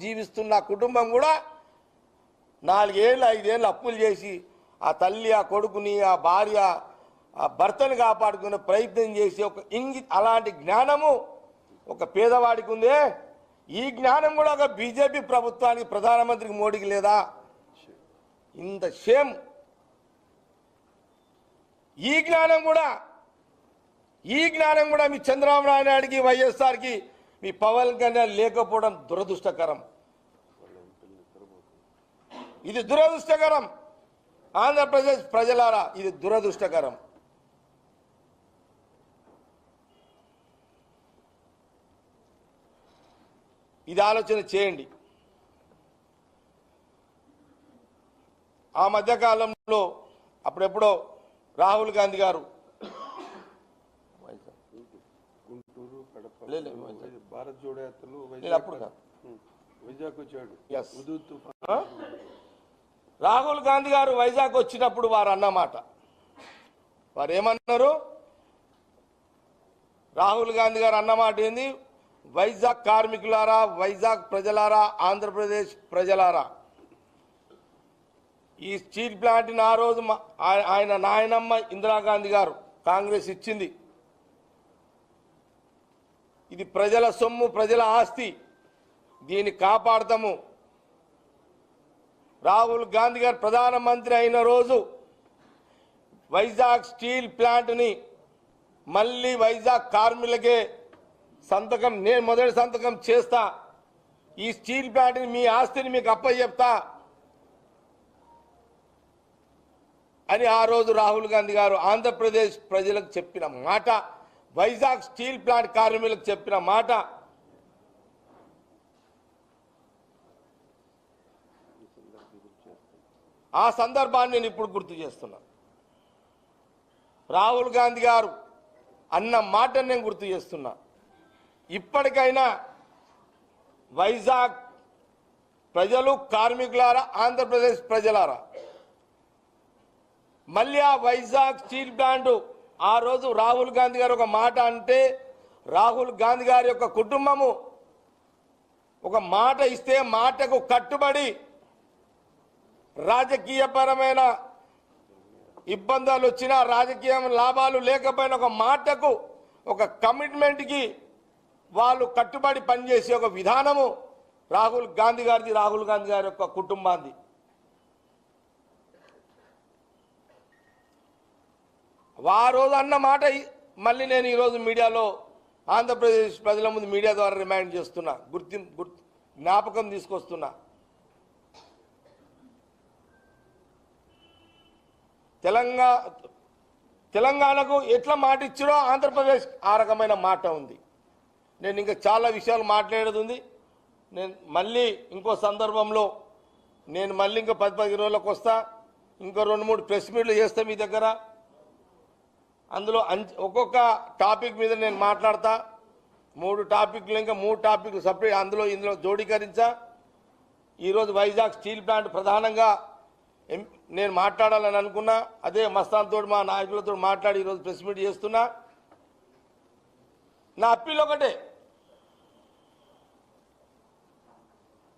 జీవిస్తున్న కుటుంబం కూడా నాలుగేళ్ళు ఐదేళ్ళు అప్పులు చేసి ఆ తల్లి ఆ కొడుకుని ఆ భార్య ఆ భర్తను కాపాడుకునే ప్రయత్నం చేసి ఒక ఇంగి అలాంటి జ్ఞానము ఒక పేదవాడికి ఉందే. ఈ జ్ఞానం కూడా ఒక బీజేపీ ప్రభుత్వానికి ప్రధానమంత్రికి మోడీకి లేదా? ఇంత షేమ్ ఈ జ్ఞానం కూడా ఈ జ్ఞానం కూడా మీ చంద్రబాబు నాయుడికి వైఎస్ఆర్కి మీ పవన్ కళ్యాణ్ లేకపోవడం దురదృష్టకరం. ఇది దురదృష్టకరం. ఆంధ్రప్రదేశ్ ప్రజలారా ఇది దురదృష్టకరం. ఇది ఆలోచన చేయండి. ఆ మధ్యకాలంలో అప్పుడెప్పుడో రాహుల్ గాంధీ గారు భారత్ జోడో యాత్రలు నేను అప్పుడు కాదు. వైజాగ్ వచ్చాడు? రాహుల్ గాంధీ గారు వైజాగ్ వచ్చినప్పుడు వారు అన్నమాట వారు ఏమన్నారు రాహుల్ గాంధీ గారు అన్నమాట ఏంది? వైజాగ్ కార్మికులారా వైజాగ్ ప్రజలారా ఆంధ్రప్రదేశ్ ప్రజలారా? ఈ స్టీల్ ప్లాంట్ని ఆ రోజు ఆయన నాయనమ్మ ఇందిరాగాంధీ గారు కాంగ్రెస్ ఇచ్చింది. ఇది ప్రజల సొమ్ము ప్రజల ఆస్తి. దీన్ని కాపాడతాము. రాహుల్ గాంధీ గారు ప్రధానమంత్రి అయిన రోజు వైజాగ్ స్టీల్ ప్లాంట్ని మళ్ళీ వైజాగ్ కార్మికులకే సంతకం నేను మొదటి సంతకం చేస్తా. ఈ స్టీల్ ప్లాంట్ని మీ ఆస్తిని మీకు అప్పచెప్తా అని ఆ రోజు రాహుల్ గాంధీ గారు ఆంధ్రప్రదేశ్ ప్రజలకు చెప్పిన మాట. వైజాగ్ స్టీల్ ప్లాంట్ కార్మికులకు చెప్పిన మాట. ఆ సందర్భాన్ని నేను ఇప్పుడు గుర్తు చేస్తున్నా. రాహుల్ గాంధీ గారు అన్న మాటను నేను గుర్తు చేస్తున్నా. ఇప్పటికైనా వైజాగ్ ప్రజలు కార్మికులారా ఆంధ్రప్రదేశ్ ప్రజలారా మళ్ళీ ఆ వైజాగ్ స్టీల్ ప్లాంటు ఆ రోజు రాహుల్ గాంధీ గారు ఒక మాట అంటే రాహుల్ గాంధీ గారి యొక్క కుటుంబము ఒక మాట ఇస్తే మాటకు కట్టుబడి రాజకీయపరమైన ఇబ్బందులు వచ్చినా రాజకీయ లాభాలు లేకపోయినా ఒక మాటకు ఒక కమిట్మెంట్కి వాళ్ళు కట్టుబడి పనిచేసే ఒక విధానము రాహుల్ గాంధీ గారిది రాహుల్ గాంధీ గారి యొక్క కుటుంబాన్ని ఆ రోజు అన్న మాట మళ్ళీ నేను ఈరోజు మీడియాలో ఆంధ్రప్రదేశ్ ప్రజల ముందు మీడియా ద్వారా రిమైండ్ చేస్తున్నా గుర్తింపు గుర్తు జ్ఞాపకం తీసుకొస్తున్నా. తెలంగాణ తెలంగాణకు ఎట్లా మాట ఇచ్చారో ఆంధ్రప్రదేశ్ ఆ రకమైన మాట ఉంది. నేను ఇంకా చాలా విషయాలు మాట్లాడేది ఉంది. నేను మళ్ళీ ఇంకో సందర్భంలో నేను మళ్ళీ ఇంకా పది పది రోజులకు వస్తా. ఇంకో రెండు మూడు ప్రెస్ మీట్లు చేస్తా మీ దగ్గర. అందులో ఒక్కొక్క టాపిక్ మీద నేను మాట్లాడతా. మూడు టాపిక్లు ఇంకా మూడు టాపిక్లు సపరేట్ అందులో ఇందులో జోడీకరించా. ఈరోజు వైజాగ్ స్టీల్ ప్లాంట్ ప్రధానంగా నేను మాట్లాడాలని అనుకున్నా. అదే మస్తాన్తో మా నాయకులతో మాట్లాడి ఈరోజు ప్రెస్ మీట్ చేస్తున్నా. నా అప్పీల్ ఒకటే.